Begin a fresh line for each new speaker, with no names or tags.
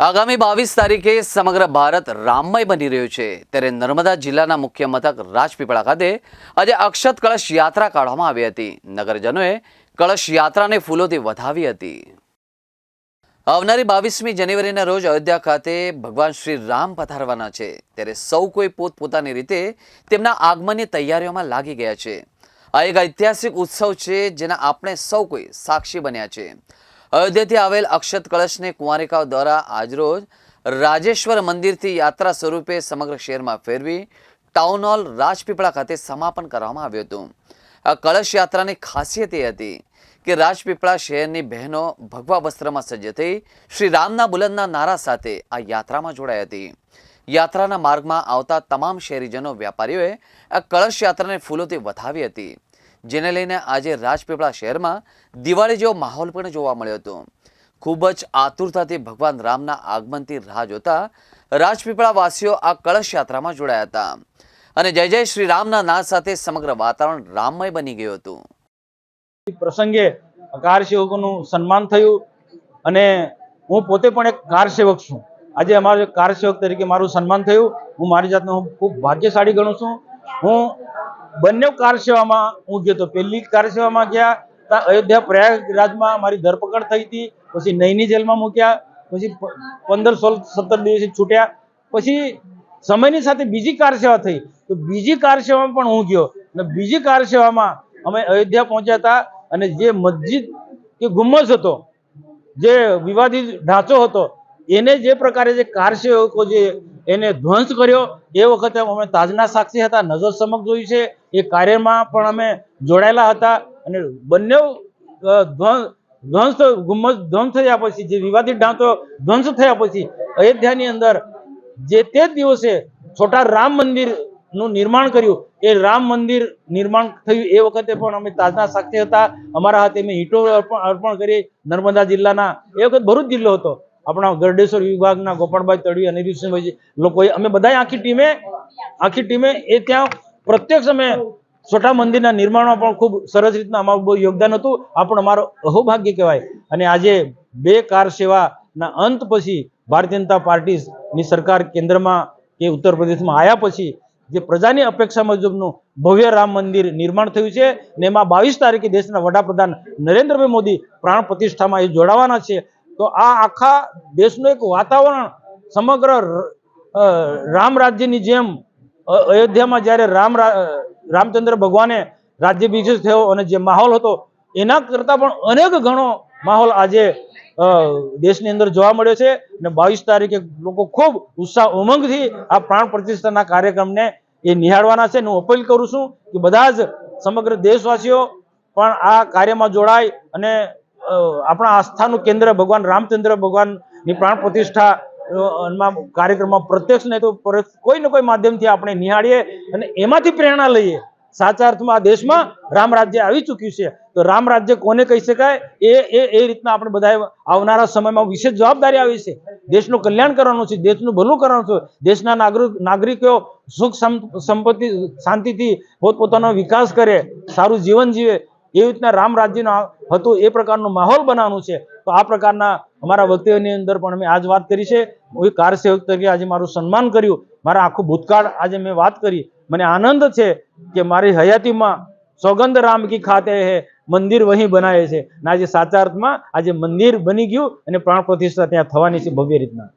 આગામી બાવીસ તારીખે સમગ્ર ભારત રામમય બની રહ્યું છે. ત્યારે નર્મદા જિલ્લાના મુખ્ય મથક રાજપીપળા ખાતે આજે અક્ષત કળશ યાત્રા કાઢવામાં આવી હતી. નગરજનોએ કળશ યાત્રાને ફૂલોથી વધાવી હતી. આવનારી બાવીસમી જાન્યુઆરીના રોજ અયોધ્યા ખાતે ભગવાન શ્રી રામ પધારવાના છે. ત્યારે સૌ કોઈ પોતપોતાની રીતે તેમના આગમનની તૈયારીઓમાં લાગી ગયા છે. આ એક ઐતિહાસિક ઉત્સવ છે જેના આપણે સૌ કોઈ સાક્ષી બન્યા છે. અયોધ્યાથી આવેલ અક્ષત કળશને કુંવારિકાઓ દ્વારા આજરોજ રાજેશ્વર મંદિરથી યાત્રા સ્વરૂપે સમગ્ર શહેરમાં ફેરવી ટાઉન હોલ રાજપીપળા ખાતે સમાપન કરવામાં આવ્યું હતું. આ કળશ યાત્રાની ખાસિયત એ હતી કે રાજપીપળા શહેરની બહેનો ભગવા વસ્ત્રમાં સજ્જ થઈ શ્રી રામના બુલંદના નારા સાથે આ યાત્રામાં જોડાઈ હતી. યાત્રાના માર્ગમાં આવતા તમામ શહેરીજનો, વ્યાપારીઓએ આ કળશ યાત્રાને ફૂલોથી વધાવી હતી. જેને લઈને આજે રાજપીપળા શહેરમાં દિવાળી જેવો માહોલ પણ જોવા મળ્યો હતો. ખૂબ જ આતુરતાથી ભગવાન રામના આગમનથી રાહ જોતા રાજપીપળાવાસીઓ આ કળશ યાત્રામાં જોડાયા હતા. અને જય જય શ્રી રામના નાદ સાથે સમગ્ર વાતાવરણ રામમય બની ગયું હતું.
પ્રસંગે કાર સેવકોનું સન્માન થયું અને હું પોતે પણ એક કાર સેવક છું. આજે અમારો કાર સેવક તરીકે મારું સન્માન થયું. હું મારી જાતને હું ખૂબ ભાગ્યશાળી ગણું છું. હું બંને કાર સેવામાં હું ગયો હતો પહેલી કાર સેવામાં ગયા અયોધ્યા પ્રયાગરાજમાં મારી ધરપકડ થઈ હતી, પછી નૈની જેલમાં મૂક્યા, પછી પંદર સોળ સત્તર દિવસે છૂટ્યા, પછી સમયની સાથે બીજી કાર સેવા થઈ. તો બીજી કાર સેવામાં પણ હું ગયો. અને બીજી કાર સેવામાં અમે અયોધ્યા પહોંચ્યા હતા અને જે મસ્જિદ કે ગુમ્મસ હતો, જે વિવાદિત ઢાંચો હતો, એને જે પ્રકારે જે કાર સેવકો જે એને ધ્વંસ કર્યો. એ વખતે અમે તાજના સાક્ષી હતા, નજર સમક્ષ જોયું છે. એ કાર્યમાં પણ અમે જોડાયેલા હતા અને બંને ધ્વંસ ગુમ્મજ ધ્વંસ થયા પછી, જે વિવાદિત ઢાંચો ધ્વંસ થયા પછી, અયોધ્યાની અંદર જે તે દિવસે છોટા રામ મંદિરનું નિર્માણ કર્યું. એ રામ મંદિર નિર્માણ થયું. એ વખતે પણ અમે તાજના સાક્ષી હતા. અમારા હાથે મેં ઈંટો અર્પણ કરી નર્મદા જિલ્લાના, એ વખત ભરૂચ જિલ્લો હતો. આપણા ગરડેશ્વર વિભાગના ગોપાળભાઈ તળવી રીસિંહભાઈ લોકોએ, અમે બધા આખી ટીમે આખી ટીમે એ ત્યાં પ્રત્યક્ષ અમે છોટા મંદિરના નિર્માણમાં પણ ખૂબ સરસ રીતના અમારું બહુ યોગદાન હતું. આ પણ અમારો અહોભાગ્ય કહેવાય. અને આજે બે કાર સેવાના અંત પછી ભારતીય જનતા પાર્ટીની સરકાર કેન્દ્રમાં કે ઉત્તર પ્રદેશમાં આવ્યા પછી જે પ્રજાની અપેક્ષા મુજબનું ભવ્ય રામ મંદિર નિર્માણ થયું છે ને એમાં બાવીસ તારીખે દેશના વડાપ્રધાન નરેન્દ્રભાઈ મોદી પ્રાણ પ્રતિષ્ઠામાં એ જોડાવાના છે. તો આ આખા દેશનું એક વાતાવરણ સમગ્ર રામ રાજ્યની જેમ અયોધ્યામાં જ્યારે રામ રામચંદ્ર ભગવાને રાજ્યાભિષેક થયો અને જે માહોલ હતો, એના કરતાં પણ અનેક ગણો માહોલ આજે દેશની અંદર જોવા મળ્યો છે અને બાવીસ તારીખે લોકો ખૂબ ઉત્સાહ, ઉમંગથી આ પ્રાણ પ્રતિષ્ઠાના કાર્યક્રમને એ નિહાળવાના છે. હું અપીલ કરું છું કે બધા જ સમગ્ર દેશવાસીઓ પણ આ કાર્યમાં જોડાય અને આપણા આસ્થાનું કેન્દ્ર ભગવાન રામચંદ્ર ભગવાનની પ્રાણ પ્રતિષ્ઠા કાર્યક્રમમાં પ્રત્યક્ષ નહીં તો કોઈ ને કોઈ માધ્યમથી આપણે નિહાળીએ અને એમાંથી પ્રેરણા લઈએ. સાચા અર્થમાં આ દેશમાં રામ રાજ્ય આવી ચૂક્યું છે. તો રામ રાજ્ય કોને કહી શકાય? એ એ એ રીતના આપણે બધા આવનારા સમયમાં વિશેષ જવાબદારી આવી છે. દેશનું કલ્યાણ કરવાનું છે, દેશનું ભલું કરવાનું છે. દેશના નાગરિક નાગરિકો સુખ સંપત્તિ, શાંતિથી પોતપોતાનો વિકાસ કરે, સારું જીવન જીવે એ રીતના રામ રાજ્યનો હતું એ પ્રકારનો માહોલ બનાવવાનું છે. તો આ પ્રકારના અમારા વક્તવ્યની અંદર પણ અમે આજ વાત કરી છે. હું કારસેવક સેવક તરીકે આજે મારું સન્માન કર્યું. મારા આખું ભૂતકાળ આજે મેં વાત કરી. મને આનંદ છે કે મારી હયાતીમાં સોગંધ રામ કી ખાતે હે, મંદિર વહીં બનાવે છે. અને આજે સાચા અર્થમાં આજે મંદિર બની ગયું અને પ્રાણ પ્રતિષ્ઠા ત્યાં થવાની છે ભવ્ય રીતના.